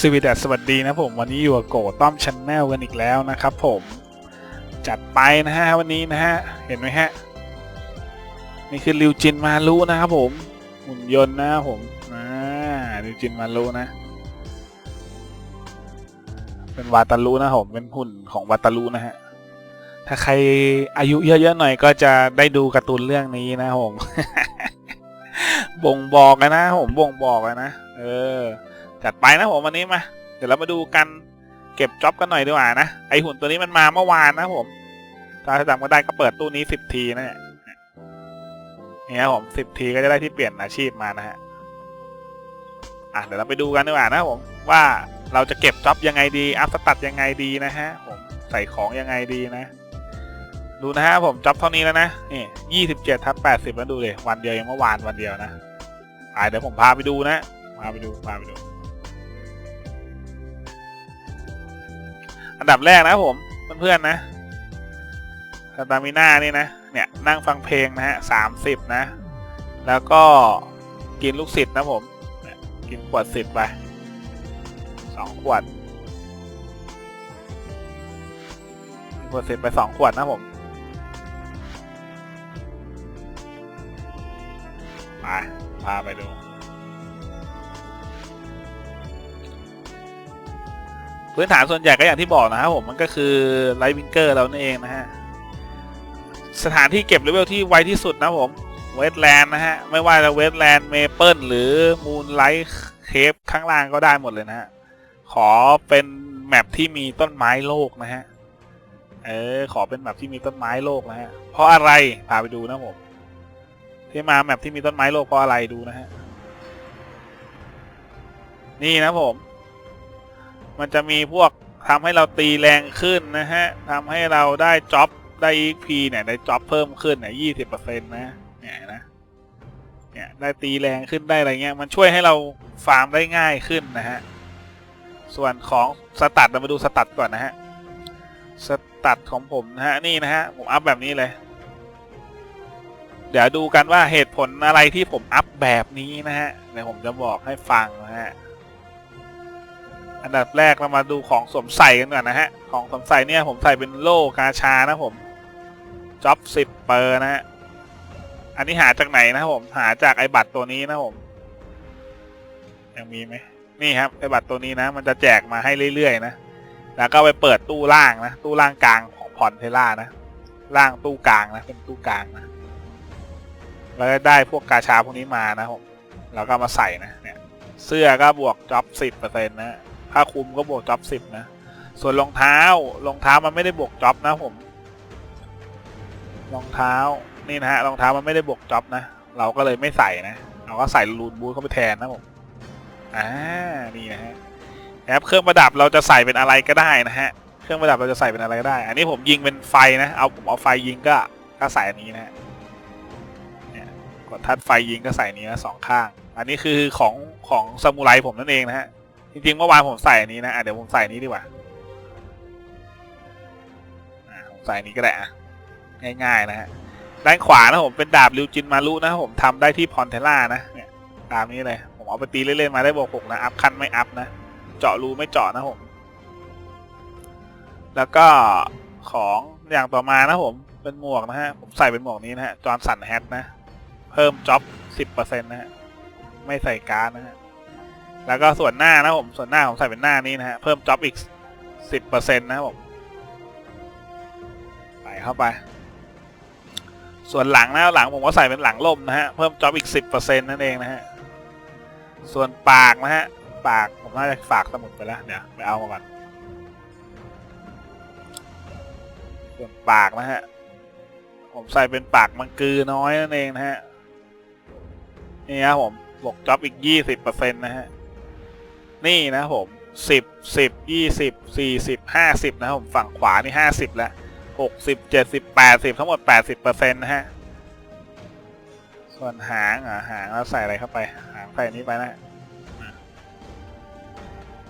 สวีดัสสวัสดีนะผมวันนี้อยู่กับโกต้อมช n แนลกันอีกแล้วนะครับผมจัดไปนะฮะวันนี้นะฮะเห็นไหมฮะนี่คือริวจินมารุนะครับผมหุ่นยนต์นะผมอ่าริวจินมารุนะ เป็นวาตารุนะผมเป็นหุ่นของวาตารุนะฮะถ้าใครอายุเยอะๆหน่อยก็จะได้ดูการ์ตูนเรื่องนี้นะผมบ่งบอกนนะผมบ่งบอกนะเออ จัดไปนะผมวันนี้มา เดี๋ยวเรามาดูกันเก็บจ็อบกันหน่อยดีกว่านะไอหุ่นตัวนี้มันมาเมื่อวานนะผมถ้าจำก็ได้ก็เปิดตู้นี้สิบทีนะเนี่ยนี่ครับผมสิบทีก็จะได้ที่เปลี่ยนอาชีพมานะฮะอะเดี๋ยวเราไปดูกันดีกว่านะผมว่าเราจะเก็บจ็อบยังไงดีอัพสตัดยังไงดีนะฮะผมใส่ของยังไงดีนะ ดูนะฮะผมจ็อบเท่านี้แล้วนะนี่ยี่สิบเจ็ดทับแปดสิบแล้วดูเลยวันเดียวยังเมื่อวานวันเดียวนะอะเดี๋ยวผมพาไปดูนะพาไปดูพาไปดู อันดับแรกนะผมเพื่อนๆนะสตามิน่านี่นะเนี่ยนั่งฟังเพลงนะฮะสามสิบนะ แล้วก็กินลูกศิษย์นะผมกินขวดสิบไปสองขวดขวดสิบไปสองขวดนะผมไปพาไปดู พื้นฐานส่วนใหญ่ก็อย่างที่บอกนะครับผมมันก็คือไลท์วิงเกอร์เรานั่นเองนะฮะ สถานที่เก็บเลเวลที่ไวที่สุดนะผมเวสแลนด์นะฮะ ไม่ว่าจะเวสแลนด์เมเปิลหรือมูนไลท์เคฟข้างล่างก็ได้หมดเลยนะฮะ ขอเป็นแมปที่มีต้นไม้โลกนะฮะ เออ ขอเป็นแมปที่มีต้นไม้โลกนะฮะ เพราะอะไรพาไปดูนะผม ที่มาแมปที่มีต้นไม้โลกเพราะอะไรดูนะฮะ นี่นะผม มันจะมีพวกทำให้เราตีแรงขึ้นนะฮะทำให้เราได้จ็อบได้ EP เนี่ยได้จ็อบเพิ่มขึ้นเนี่ยยี่สิบเปอร์เซ็นต์นะเนี่ยนะเนี่ยได้ตีแรงขึ้นได้อะไรเงี้ยมันช่วยให้เราฟาร์มได้ง่ายขึ้นนะฮะส่วนของสตัดเรามาดูสตัดก่อนนะฮะสตัดของผมนะฮะนี่นะฮะผมอัพแบบนี้เลย เดี๋ยวดูกันว่าเหตุผลอะไรที่ผมอัพแบบนี้นะฮะเดี๋ยวผมจะบอกให้ฟังนะฮะ อันดับแรกเรามาดูของสวมใส่กันก่อนนะฮะ ของสวมใส่เนี่ยผมใส่เป็นโล่กาชานะผมจ็อบสิบเปอร์นะฮะ อันนี้หาจากไหนนะครับผม หาจากไอบัตรตัวนี้นะผม ยังมีไหม นี่ครับไอบัตรตัวนี้นะ มันจะแจกมาให้เรื่อยๆนะ แล้วก็ไปเปิดตู้ล่างนะ ตู้ล่างกลางของพอนเทล่านะ ล่างตู้กลางนะ เป็นตู้กลางนะ แล้วก็ได้พวกกาชาพวกนี้มานะผม แล้วก็มาใส่นะ เนี่ย เสื้อก็บวกจ็อบสิบเปอร์เซ็นต์นะ ผ้าคุมก็บวกจ็อบสิบนะ ส่วนรองเท้ารองเท้ามันไม่ได้บวกจ็อบนะผม รองเท้านี่นะฮะรองเท้ามันไม่ได้บวกจ็อบนะ เราก็เลยไม่ใส่นะ เราก็ใส่รูนบูทเข้าไปแทนนะผมอ่านี่นะฮะแอปเครื่องประดับเราจะใส่เป็นอะไรก็ได้นะฮะเครื่องประดับเราจะใส่เป็นอะไรก็ได้ อันนี้ผมยิงเป็นไฟนะเอาผมเอาไฟยิงก็ก็ใส่อันนี้นะฮะกดทัดไฟยิงก็ใส่นี้นะสองข้าง อันนี้คือของของซามูไรผมนั่นเองนะฮะ จริงๆเมื่อวานผมใส่อันนี้นะอะเดี๋ยวผมใส่นี้ดีกว่าอ่าผมใส่นี้ก็ได้อะง่ายๆนะฮะด้านขวานะผมเป็นดาบริวจินมารุนะผมทำได้ที่พอนเทล่านะเนี่ยตามนี้เลยผมเอาไปตีเล่นๆมาได้บวกหกนะอัพขั้นไม่อัพนะเจาะรูไม่เจาะนะผมแล้วก็ของอย่างต่อมานะผมเป็นหมวกนะฮะผมใส่เป็นหมวกนี้นะฮะจอร์นสันแฮทนะ เพิ่มจ็อบสิบเปอร์เซ็นต์นะฮะไม่ใส่การ์ดนะฮะ แล้วก็ส่วนหน้านะผมส่วนหน้าผมใส่เป็นหน้านี้นะฮะเพิ่มจ็อบอีกสิบเปอร์เซ็นต์นะครับผมใส่เข้าไป ส่วนหลังนะหลังผมก็ใส่เป็นหลังล่มนะฮะเพิ่มจ็อบอีกสิบเปอร์เซ็นต์นั่นเองนะฮะส่วนปากนะฮะปากผมน่าจะฝากสมุดไปแล้วเดี๋ยวไปเอามาก่อนส่วนปากนะฮะผมใส่เป็นปากมังกือน้อยนั่นเองนะฮะนี่ครับผมบวกจ็อบอีกยี่สิบเปอร์เซ็นต์นะฮะ นี่นะผมสิบสิบยี่สิบสี่สิบห้าสิบนะผมฝั่งขวานี่ห้าสิบแล้วหกสิบเจ็ดสิบแปดสิบทั้งหมดแปดสิบเปอร์เซ็นต์นะฮะส่วนหางอะหางเราใส่อะไรเข้าไป หางใส่นี้ไปนะ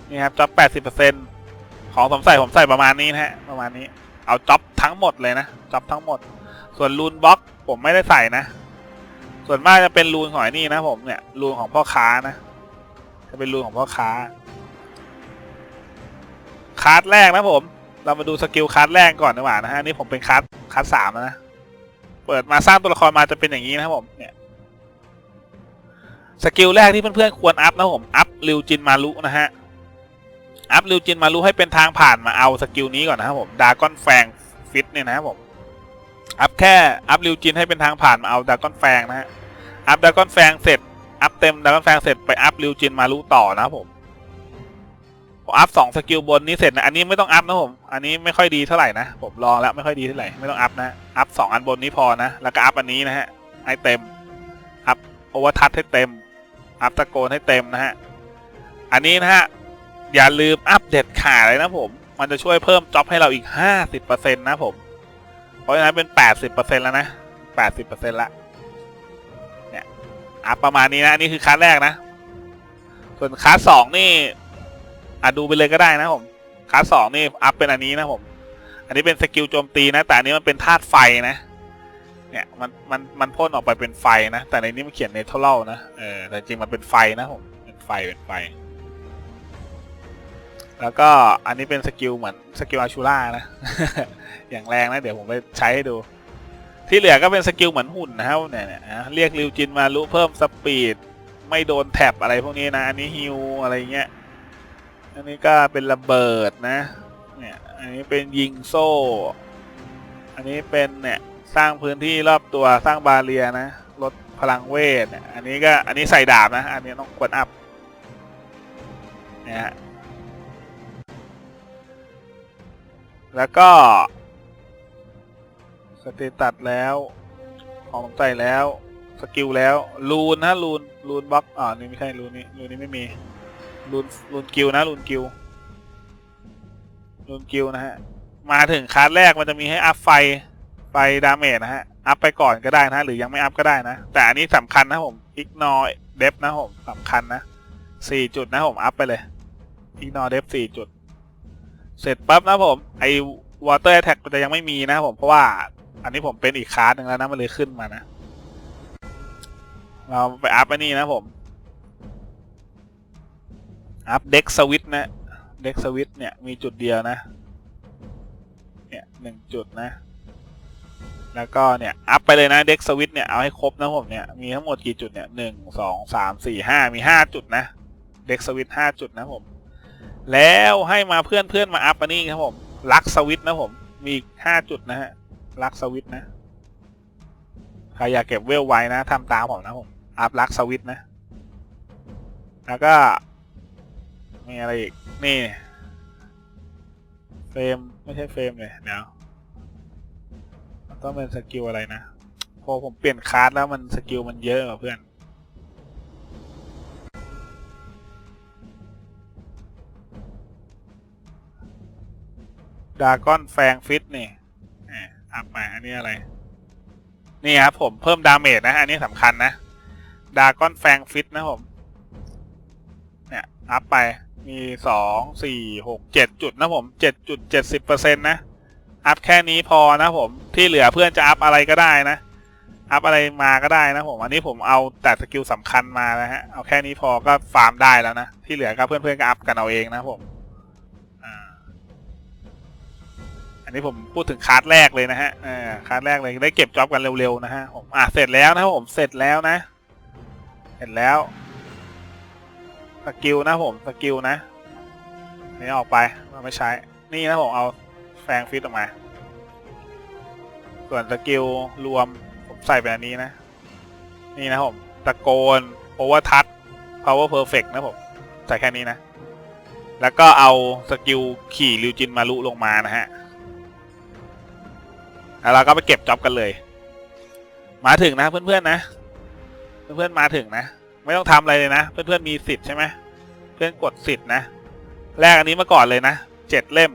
นี่ครับจ็อบแปดสิบเปอร์เซ็นต์ของผมใส่ผมใส่ประมาณนี้นะฮะประมาณนี้เอาจ็อบทั้งหมดเลยนะจ็อบทั้งหมด ส่วนรูนบล็อกผมไม่ได้ใส่นะ ส่วนมากจะเป็นรูนของไอ้นี่นะผมเนี่ยรูนของพ่อค้านะ จะเป็นรูนของพ่อค้าคาร์ดแรกนะผม เรามาดูสกิลคาร์ดแรกก่อนดีกว่านะฮะนี่ผมเป็นคาร์ดคาร์ดสามนะเปิดมาสร้างตัวละครมาจะเป็นอย่างนี้นะครับผมเนี่ยสกิลแรกที่เพื่อนๆควรอัพนะผมอัพริวจินมารุนะฮะอัพริวจินมารุให้เป็นทางผ่านมาเอาสกิลนี้ก่อนนะครับผมดากอนแฟงฟิตเนี่ยนะครับผมอัพแค่อัพริวจินให้เป็นทางผ่านมาเอาดากอนแฟงนะฮะอัพดากอนแฟงเสร็จ อัพเต็มดากอนแฟงเสร็จไปอัพริวจินมารุต่อนะผมพออัพสองสกิลบนนี้เสร็จนะอันนี้ไม่ต้องอัพนะผมอันนี้ไม่ค่อยดีเท่าไหร่นะผมลองแล้วไม่ค่อยดีเท่าไหร่ไม่ต้องอัพนะอัพสองอันบนนี้พอนะแล้วก็อัพอันนี้นะฮะให้เต็มอัพโอเวอร์ทัชให้เต็มอัพตะโกนให้เต็มนะฮะอันนี้นะฮะอย่าลืมอัปเดตขาดเลยนะผมมันจะช่วยเพิ่มจ็อบให้เราอีกห้าสิบเปอร์เซ็นต์นะผม เพราะฉะนั้นเป็นแปดสิบเปอร์เซ็นต์แล้วนะแปดสิบเปอร์เซ็นต์ละ อัพประมาณนี้นะนนี้คือคลาสแรกนะ ส่วนคลาสสองนี่อะดูไปเลยก็ได้นะผมคลาสสองนี่อัพเป็นอันนี้นะผม อันนี้เป็นสกิลโจมตีนะ แต่อันนี้มันเป็นธาตุไฟนะ เนี่ยมันมันมันพ่นออกไปเป็นไฟนะ แต่ในนี้มันเขียนเนเธอรัลนะเออแต่จริงมันเป็นไฟนะผมเป็นไฟเป็นไฟ แล้วก็อันนี้เป็นสกิลเหมือนสกิลอาชูล่านะ อย่างแรงนะ เดี๋ยวผมไปใช้ให้ดู ที่เหลือก็เป็นสกิลเหมือนหุ่นนะครับเนี่ยเรียกริวจินมารู้เพิ่มสปีด ไม่โดนแท็บอะไรพวกนี้นะ อันนี้ฮิวอะไรเงี้ย อันนี้ก็เป็นระเบิดนะ เนี่ย อันนี้เป็นยิงโซ่ อันนี้เป็นเนี่ยสร้างพื้นที่รอบตัวสร้างบาเรียนะ ลดพลังเวท อันนี้ก็อันนี้ใส่ดาบนะ อันนี้ต้องกดอัพเนี่ยฮะแล้วก็ สเตตัสแล้วของใส่แล้ว สกิลแล้วรูนนะรูนรูนบล็อกอ่านี่ไม่ใช่รูนนี้รูนนี้ไม่มีรูนรูนกิลนะรูนกิลรูนกิลนะฮะ มาถึงคลาสแรกมันจะมีให้อัพไฟไฟดาเมจนะฮะ อัพไปก่อนก็ได้นะหรือยังไม่อัพก็ได้นะ แต่อันนี้สำคัญนะผม ignore dep นะผมสำคัญนะสี่จุดนะผมอัพไปเลย ignore dep สี่จุด เสร็จปั๊บนะผมไอ้ water attack มันจะยังไม่มีนะผมเพราะว่า อันนี้ผมเป็นอีกคลาสหนึ่งแล้วนะมันเลยขึ้นมานะ เราไปอัพอันนี้นะผม อัพเด็กสวิตนะ เด็กสวิตเนี่ยมีจุดเดียวนะ เนี่ยหนึ่งจุดนะ แล้วก็เนี่ยอัพไปเลยนะเด็กสวิตเนี่ยเอาให้ครบนะผมเนี่ยมีทั้งหมดกี่จุดเนี่ยหนึ่งสองสามสี่ห้ามีห้าจุดนะ เด็กสวิตห้าจุดนะผม แล้วให้มาเพื่อนเพื่อนมาอัพอันนี้ครับผมลักสวิตนะผมมีห้าจุดนะฮะ ลักสวิตนะ ใครอยากเก็บเวลไว้นะทำตามผมนะผมอัพลักสวิตนะ แล้วก็ มีอะไรอีก นี่เฟรมไม่ใช่เฟรมเลยเดี๋ยวมันต้องเป็นสกิลอะไรนะ พอผมเปลี่ยนคลาสแล้วมันสกิลมันเยอะกว่าเพื่อนดากอนแฟงฟิตนี่ อะอัพมาอันนี้อะไร นี่ครับผมเพิ่มดาเมจนะ อันนี้สำคัญนะ ดากอนแฟงฟิตนะผม เนี่ยอัพไป มีสองสี่หกเจ็ดจุดนะผมเจ็ดจุดเจ็ดสิบเปอร์เซ็นต์นะ อัพแค่นี้พอนะผม ที่เหลือเพื่อนจะอัพอะไรก็ได้นะ อัพอะไรมาก็ได้นะผม อันนี้ผมเอาแต่สกิลสำคัญมานะฮะ เอาแค่นี้พอก็ฟาร์มได้แล้วนะ ที่เหลือก็เพื่อนๆก็อัพกันเอาเองนะผม อันนี้ผมพูดถึงคาร์ดแรกเลยนะฮะอ่าคาร์ดแรกเลยได้เก็บจ็อบกันเร็วๆนะฮะผมอ่าเสร็จแล้วนะครับผมเสร็จแล้วนะ เสร็จแล้วสกิลนะผมสกิลนะนี่ออกไปเราไม่ใช้ นี่นะผมเอาแฟงฟิตออกมา ส่วนสกิลรวมผมใส่ไปอันนี้นะ นี่นะผมตะโกนโอเวอร์ทัชพาวเวอร์เพอร์เฟกนะผมใส่แค่นี้นะ แล้วก็เอาสกิลขี่ริวจินมารุลงมานะฮะ แล้วเราก็ไปเก็บจ็อบกันเลย มาถึงนะเพื่อนๆนะ เพื่อนๆมาถึงนะ ไม่ต้องทำอะไรเลยนะ เพื่อนๆมีสิทธิ์ใช่ไหมเพื่อนกดสิทธินะ แรกอันนี้มาก่อนเลยนะเจ็ดเล่ม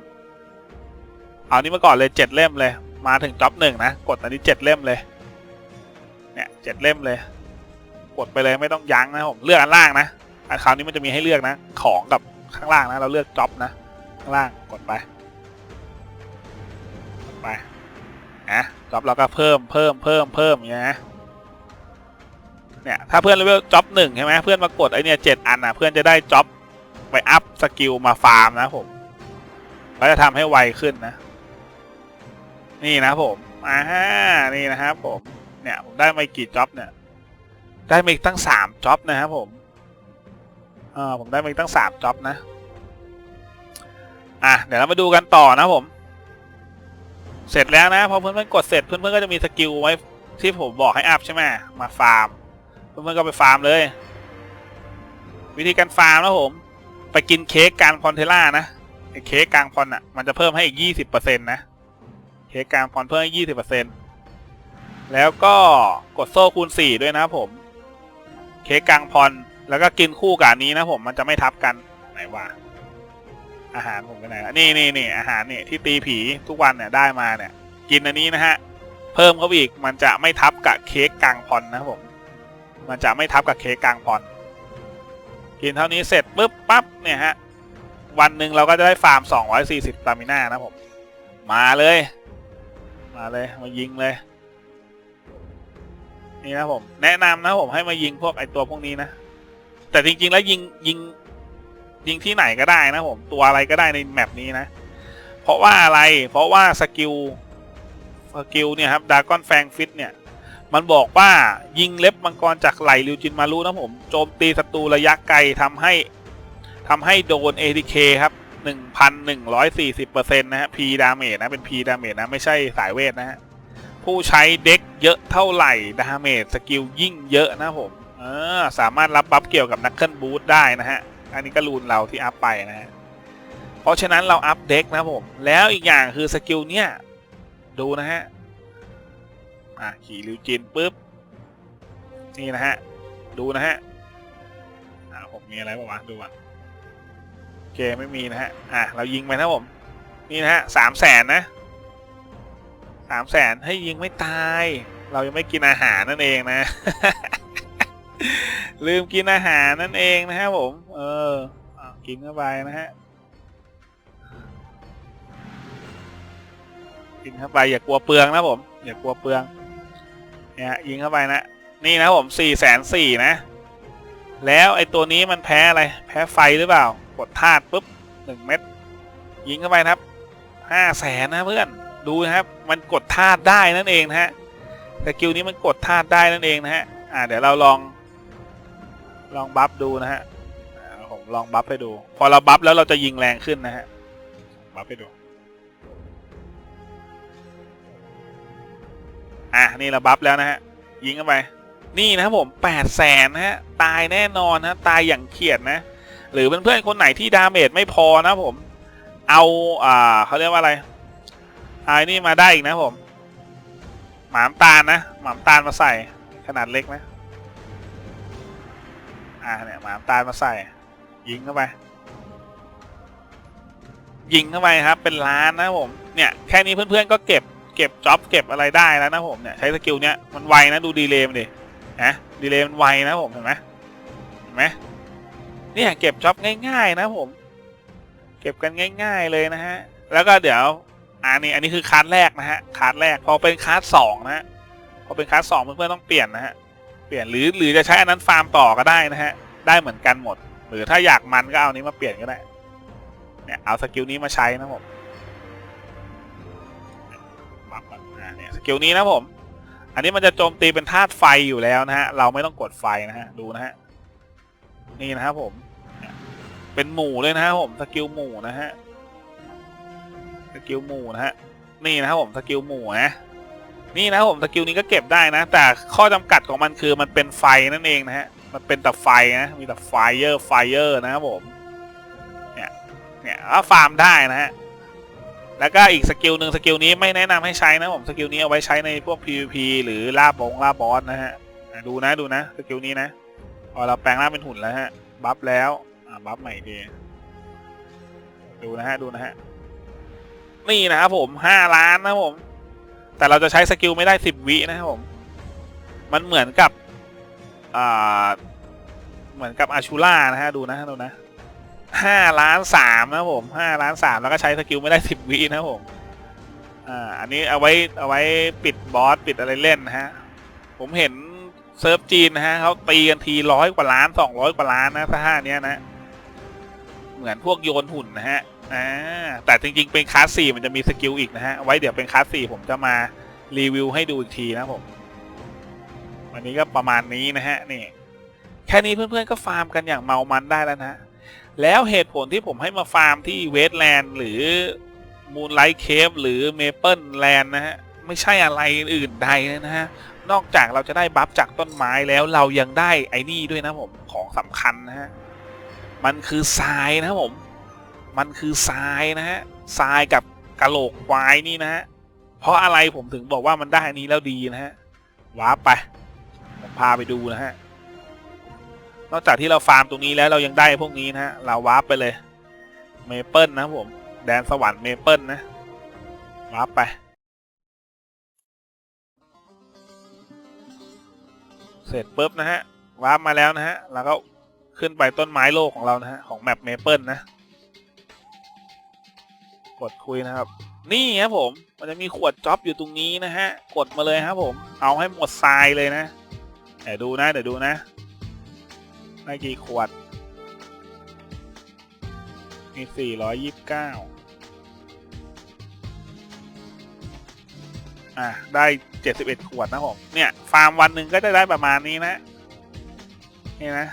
เอานี้มาก่อนเลยเจ็ดเล่มเลย มาถึงจ็อบหนึ่งนะ กดอันนี้เจ็ดเล่มเลย เนี่ยเจ็ดเล่มเลย กดไปเลยไม่ต้องยั้งนะผมเลือกอันล่างนะ อันคราวนี้มันจะมีให้เลือกนะ ของกับข้างล่างนะ เราเลือกจ็อบนะ ข้างล่างกดไป ไป นะจ็อบเราก็เพิ่มเพิ่มเพิ่มเพิ่มอย่างเงี้ยนะเนี่ยถ้าเพื่อนเลเวลจ็อบหนึ่งใช่ไหมเพื่อนมากดไอเนี่ยเจ็ดอันอะเพื่อนจะได้จ็อบไปอัพสกิลมาฟาร์มนะผมก็จะทำให้ไวขึ้นนะ นี่นะผมอ่านี่นะครับผมเนี่ยผมได้มากี่จ็อบเนี่ย ได้มาอีกตั้งสามจ็อบนะครับผมอ่าผมได้มาอีกตั้งสามจ็อบนะอะเดี๋ยวเรามาดูกันต่อนะผม เสร็จแล้วนะพอเพื่อนๆกดเสร็จเพื่อนๆก็จะมีสกิลไว้ที่ผมบอกให้อัพใช่ไหมมาฟาร์ม เพื่อนๆก็ไปฟาร์มเลย วิธีการฟาร์มนะผม ไปกินเค้กกลางพอนเทล่านะไอ้เค้กกลางพอนอะมันจะเพิ่มให้อีกยี่สิบเปอร์เซ็นต์นะเค้กกลางพอนเพิ่มให้ยี่สิบเปอร์เซ็นต์แล้วก็กดโซ่คูณสี่ด้วยนะผม เค้กกลางพอนแล้วก็กินคู่กับนนี้นะผมมันจะไม่ทับกันไหนว่า อาหารผมไปไหนละนี่นี่นี่อาหารเนี่ยที่ตีผีทุกวันเนี่ยได้มาเนี่ย กินอันนี้นะฮะ เพิ่มเข้าไปอีกมันจะไม่ทับกับเค้กกลางพอนนะครับผม มันจะไม่ทับกับเค้กกลางพอนกินเท่านี้เสร็จปุ๊บปั๊บเนี่ยฮะวันหนึ่งเราก็จะได้ฟาร์ม 240สตามิน่านะผม มาเลย มาเลยมายิงเลย นี่นะผม แนะนำนะผมให้มายิงพวกไอตัวพวกนี้นะ แต่จริงๆแล้วยิงยิง ยิงที่ไหนก็ได้นะผมตัวอะไรก็ได้ในแมปนี้นะ เพราะว่าอะไรเพราะว่าสกิลสกิลเนี่ยครับดากอนแฟงฟิตเนี่ยมันบอกว่ายิงเล็บมังกรจากไหลริวจินมารุนะผมโจมตีศัตรูระยะไกลทำให้ทำให้โดน ATK ครับ 1,140%นะฮะ P ดาเมจนะเป็น P ดาเมจนะ ไม่ใช่สายเวทนะฮะ ผู้ใช้เด็กเยอะเท่าไหร่ ดาเมจสกิลยิ่งเยอะนะผม เออ สามารถรับบัฟเกี่ยวกับนักเกิลบูทได้นะฮะ อันนี้ก็รูนเราที่อัพไปนะฮะเพราะฉะนั้นเราอัพเด็กนะผม แล้วอีกอย่างคือสกิลเนี่ย ดูนะฮะอะขี่ริวจินปุ๊บ นี่นะฮะ ดูนะฮะอ่าผมมีอะไรบ้างวะดูก่อนโอเคไม่มีนะฮะอะเรายิงไปนะผม นี่นะฮะสามแสนนะสามแสนให้ยิงไม่ตาย เรายังไม่กินอาหารนั่นเองนะ ลืมกินอาหารนั่นเองนะครับผม เออกินเข้าไปนะฮะ กินเข้าไปอย่ากลัวเปลืองนะผม อย่ากลัวเปลือง เนี่ยยิงเข้าไปนะ นี่นะผมสี่แสนสี่นะ แล้วไอ้ตัวนี้มันแพ้อะไร แพ้ไฟหรือเปล่า กดธาตุปุ๊บหนึ่งเม็ด ยิงเข้าไปครับห้าแสนนะเพื่อน ดูนะครับ มันกดธาตุได้นั่นเองนะฮะ สกิลนี้มันกดธาตุได้นั่นเองนะฮะ อ่าเดี๋ยวเราลอง ลองบัฟดูนะฮะผมลองบัฟให้ดู พอเราบัฟแล้วเราจะยิงแรงขึ้นนะฮะบัฟให้ดูอะนี่เราบัฟแล้วนะฮะยิงเข้าไป นี่นะครับผมแปดแสนนะฮะตายแน่นอนนะตายอย่างเขียดนะ หรือเพื่อนๆคนไหนที่ดาเมจไม่พอนะผม เอาอ่าเขาเรียกว่าอะไรไอ้นี่มาได้อีกนะผม หมามตาลนะ หมามตาลมาใส่ขนาดเล็กนะ อ่าเนี่ยหมาตาลมาใส่ ยิงเข้าไปยิงเข้าไปครับ เป็นล้านนะผมเนี่ยแค่นี้เพื่อนๆก็เก็บเก็บจ็อบเก็บอะไรได้แล้วนะผมเนี่ยใช้สกิลเนี้ยมันไวนะดูดีเลย์มันดินะดีเลย์มันไวนะผมเห็นไหมเห็นไหมเนี่ยเก็บจ็อบง่าย ๆ นะผม เก็บกันง่าย ๆเลยนะฮะแล้วก็เดี๋ยวอันนี้อันนี้คือคาร์ดแรกนะฮะคาร์ดแรกพอเป็นคาร์ดสองนะฮะพอเป็นคาร์ดสองเพื่อนๆต้องเปลี่ยนนะฮะ ปลี่ยนหรือหรือจะใช้อันนั้นฟาร์มต่อก็ได้นะฮะ ได้เหมือนกันหมด หรือถ้าอยากมันก็เอานี้มาเปลี่ยนก็ได้ เนี่ยเอาสกิลนี้มาใช้นะผมปรับเนี่ยสกิลนี้นะผม อันนี้มันจะโจมตีเป็นธาตุไฟอยู่แล้วนะฮะ เราไม่ต้องกดไฟนะฮะ ดูนะฮะ นี่นะครับผมเนี่ยเป็นหมู่เลยนะฮะผม สกิลหมู่นะฮะ สกิลหมู่นะฮะ นี่นะครับผม สกิลหมู่นะ นี่นะผมสกิลนี้ก็เก็บได้นะ แต่ข้อจำกัดของมันคือมันเป็นไฟนั่นเองนะฮะ มันเป็นแต่ไฟนะ มีแต่ไฟเยอร์ไฟเยอร์นะครับผม เนี่ย เนี่ยก็ฟาร์มได้นะฮะ แล้วก็อีกสกิลหนึ่งสกิลนี้ไม่แนะนำให้ใช้นะผมสกิลนี้เอาไว้ใช้ในพวก PVP หรือล่าบงล่าบอสนะฮะ ดูนะดูนะสกิลนี้นะพอเราแปลงร่างเป็นหุ่นแล้วฮะ บัฟแล้ว อ่าบัฟใหม่ดี ดูนะฮะดูนะฮะ นี่นะครับผมห้าล้านนะผม แต่เราจะใช้สกิลไม่ได้สิบวินะครับผม มันเหมือนกับอ่าเหมือนกับอาชูล่านะฮะดูนะดูนะห้าล้านสามนะผมห้าล้านสามแล้วก็ใช้สกิลไม่ได้สิบวินะครับผมอ่าอันนี้เอาไว้เอาไว้ปิดบอสปิดอะไรเล่นนะฮะผมเห็นเซิร์ฟจีนนะฮะเขาตีกันทีร้อยกว่าล้านสองร้อยกว่าล้านนะถ้าห้าเนี้ยนะ เหมือนพวกโยนหุ่นนะฮะ อ่าแต่จริงๆ เป็นคลาสสี่มันจะมีสกิลอีกนะฮะ ไว้เดี๋ยวเป็นคลาสสี่ผมจะมารีวิวให้ดูอีกทีนะผม วันนี้ก็ประมาณนี้นะฮะนี่แค่นี้เพื่อนๆก็ฟาร์มกันอย่างเมามันได้แล้วนะ แล้วเหตุผลที่ผมให้มาฟาร์มที่เวสแลนด์หรือมูนไลท์เคฟหรือเมเปิลแลนด์นะฮะ ไม่ใช่อะไรอื่นใดนะฮะ นอกจากเราจะได้บัฟจากต้นไม้แล้วเรายังได้ไอ้นี่ด้วยนะผม ของสำคัญนะฮะ มันคือทรายนะผม มันคือทรายนะฮะทรายกับกะโหลกควายนี่นะฮะเพราะอะไรผมถึงบอกว่ามันได้อันนี้แล้วดีนะฮะวาร์ปไปผมพาไปดูนะฮะนอกจากที่เราฟาร์มตรงนี้แล้วเรายังได้พวกนี้นะฮะเราวาร์ปไปเลยเมเปิลนะผมแดนสวรรค์เมเปิลนะวาร์ปไปเสร็จปุ๊บนะฮะวาร์ปมาแล้วนะฮะแล้วก็ขึ้นไปต้นไม้โลกของเรานะฮะของแมปเมเปิลนะ กดคุยนะครับ นี่ครับผม มันจะมีขวดจ็อบอยู่ตรงนี้นะฮะ กดมาเลยครับผม เอาให้หมดทรายเลยนะเดี๋ยวดูนะเดี๋ยวดูนะได้กี่ขวดมีสี่ร้อยยี่สิบเก้าอะ ได้เจ็ดสิบเอ็ดขวดนะผม เนี่ย ฟาร์มวันหนึ่งก็จะได้ประมาณนี้นะ นี่นะ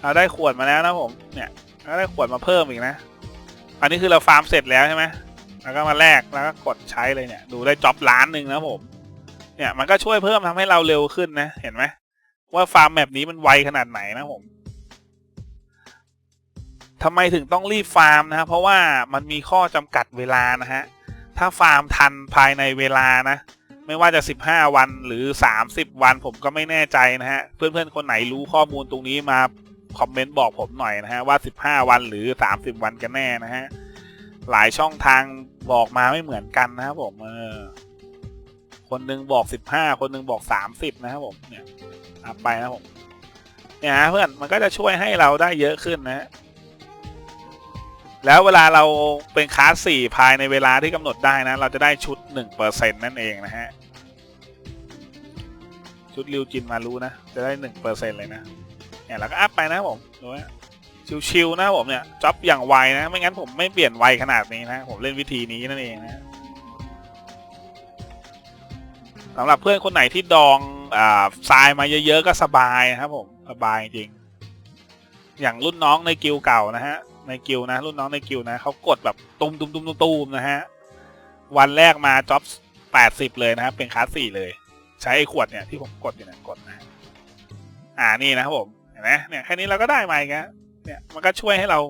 เราได้ขวดมาแล้วนะผม เนี่ยเราได้ขวดมาเพิ่มอีกนะ อันนี้คือเราฟาร์มเสร็จแล้วใช่ไหมแล้วก็มาแลกแล้วก็กดใช้เลยเนี่ย ดูได้จ็อบล้านหนึ่งนะผม เนี่ยมันก็ช่วยเพิ่มทำให้เราเร็วขึ้นนะ เห็นไหมว่าฟาร์มแบบนี้มันไวขนาดไหนนะผมทำไมถึงต้องรีบฟาร์มนะเพราะว่ามันมีข้อจำกัดเวลานะฮะ ถ้าฟาร์มทันภายในเวลานะ ไม่ว่าจะ 15 วันหรือ 30 วันผมก็ไม่แน่ใจนะฮะ เพื่อนๆ คนไหนรู้ข้อมูลตรงนี้มา คอมเมนต์บอกผมหน่อยนะฮะว่า 15 วันหรือ 30 วันกันแน่นะฮะ หลายช่องทางบอกมาไม่เหมือนกันนะครับผมเออคนหนึงบอก 15 คนหนึงบอก 30 นะครับผมเนี่ยอัพไปนะผมเนี่ยฮะเพื่อนมันก็จะช่วยให้เราได้เยอะขึ้นนะฮะแล้วเวลาเราเป็นคลาสสี่ภายในเวลาที่กำหนดได้นะ เราจะได้ชุดหนึ่งเปอร์เซ็นนั่นเองนะฮะ ชุดริวจินมารู้นะ จะได้หนึ่งเปอร์เซ็นเลยนะ เนี่ยเราก็อัพไปนะผมดูนะชิวๆนะผมเนี่ยจ็อบอย่างไวนะ ไม่งั้นผมไม่เปลี่ยนไวขนาดนี้นะ ผมเล่นวิธีนี้นั่นเองนะสำหรับเพื่อนคนไหนที่ดองอ่าทรายมาเยอะๆก็สบายนะครับผมสบายจริง อย่างรุ่นน้องในกิลเก่านะฮะ ในกิลนะ รุ่นน้องในกิลนะเขากดแบบตุ้มตุ้มตุ้มตุ้มนะฮะวันแรกมาจ็อบแปดสิบเลยนะครับเป็นคลาสสี่เลย ใช้ไอ้ขวดเนี่ยที่ผมกดอยู่เนี่ยกดนะอ่านี่นะครับผม ห็นไหมเนี่ยแค่นี้เราก็ได้มาอีกแล้วเนี่ยมันก็ช่วยให้เรา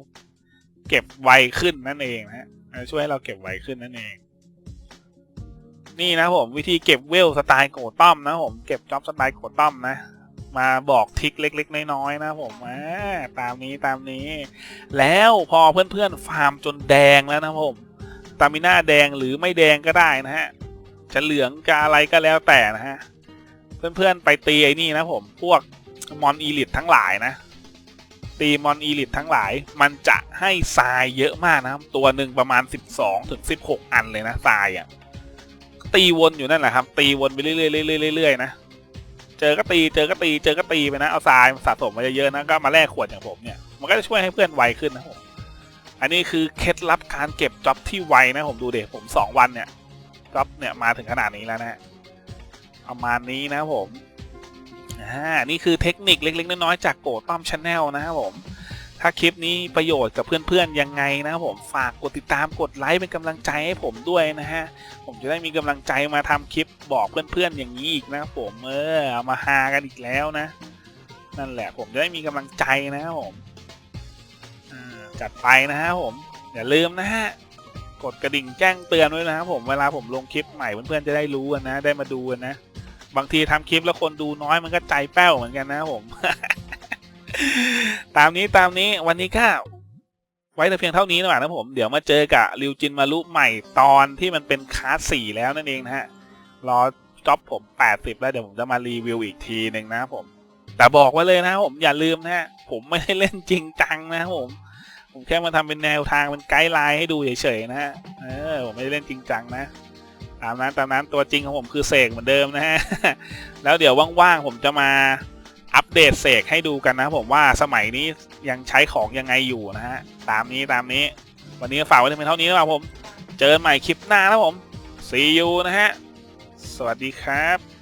เก็บไวขึ้นนั่นเองนะฮะช่วยให้เราเก็บไวขึ้นนั่นเอง นี่นะผมวิธีเก็บเวลสไตล์โกต้อมนะผมเก็บจ็อบสไตล์โกต้อมนะ มาบอกทิกเล็ก ๆ น้อยๆนะผมอ่าตามนี้ตามนี้ แล้วพอเพื่อนๆฟาร์มจนแดงแล้วนะผมตามิน่าแดงหรือไม่แดงก็ได้นะฮะจะเหลืองจะอะไรก็แล้วแต่นะฮะเพื่อนๆไปตีไอ้นี่นะผม พวก มอนอีลิททั้งหลายนะ ตีมอนอีลิททั้งหลาย มันจะให้ทรายเยอะมากนะครับ ตัวหนึ่งประมาณ 12ถึง16 อันเลยนะทรายอะตีวนอยู่นั่นแหละครับ ตีวนไปเรื่อยๆเรื่อยๆๆนะเจอก็ตีเจอก็ตีเจอก็ตีไปนะเอาทรายสะสมมาเยอะๆนะก็มาแลกขวดอย่างผมเนี่ยมันก็จะช่วยให้เพื่อนไวขึ้นนะผมอันนี้คือเคล็ดลับการเก็บจ็อบที่ไวนะผมดูเด็ผมสองวันเนี่ยจ็อบเนี่ยมาถึงขนาดนี้แล้วนะฮะประมาณนี้นะผม นี่คือเทคนิคเล็กๆน้อยๆจากโกต้อมชาแนลนะครับผม ถ้าคลิปนี้ประโยชน์กับเพื่อนๆยังไงนะครับผมฝากกดติดตามกดไลค์เป็นกำลังใจให้ผมด้วยนะฮะ ผมจะได้มีกำลังใจมาทำคลิปบอกเพื่อนๆอย่างนี้อีกนะครับผมเออเอามาฮากันอีกแล้วนะ นั่นแหละผมจะได้มีกำลังใจนะครับผมจัดไปนะครับผมอย่าลืมนะฮะกดกระดิ่งแจ้งเตือนไว้นะครับผมเวลาผมลงคลิปใหม่เพื่อนๆจะได้รู้กันนะ ได้มาดูกันนะ บางทีทำคลิปแล้วคนดูน้อยมันก็ใจแป้วเหมือนกันนะผม ตามนี้ตามนี้วันนี้ก็ไว้แต่เพียงเท่านี้นะนะผม เดี๋ยวมาเจอกับริวจินมารุใหม่ตอนที่มันเป็นคลาสสี่แล้วนั่นเองนะฮะ รอจ็อบผมแปดสิบแล้วเดี๋ยวผมจะมารีวิวอีกทีหนึ่งนะผม แต่บอกไว้เลยนะผมอย่าลืมนะฮะผมไม่ได้เล่นจริงจังนะผมผมแค่มาทำเป็นแนวทางเป็นไกด์ไลน์ให้ดูเฉยๆนะฮะเออผมไม่ได้เล่นจริงจังนะ ตามนั้นตามนั้นตัวจริงของผมคือเสกเหมือนเดิมนะฮะ แล้วเดี๋ยวว่างๆผมจะมาอัปเดตเสกให้ดูกันนะผมว่าสมัยนี้ยังใช้ของยังไงอยู่นะฮะ ตามนี้ตามนี้ วันนี้ฝากไว้เพียงเท่านี้นะครับผม เจอกันใหม่คลิปหน้านะผม see you นะฮะ สวัสดีครับ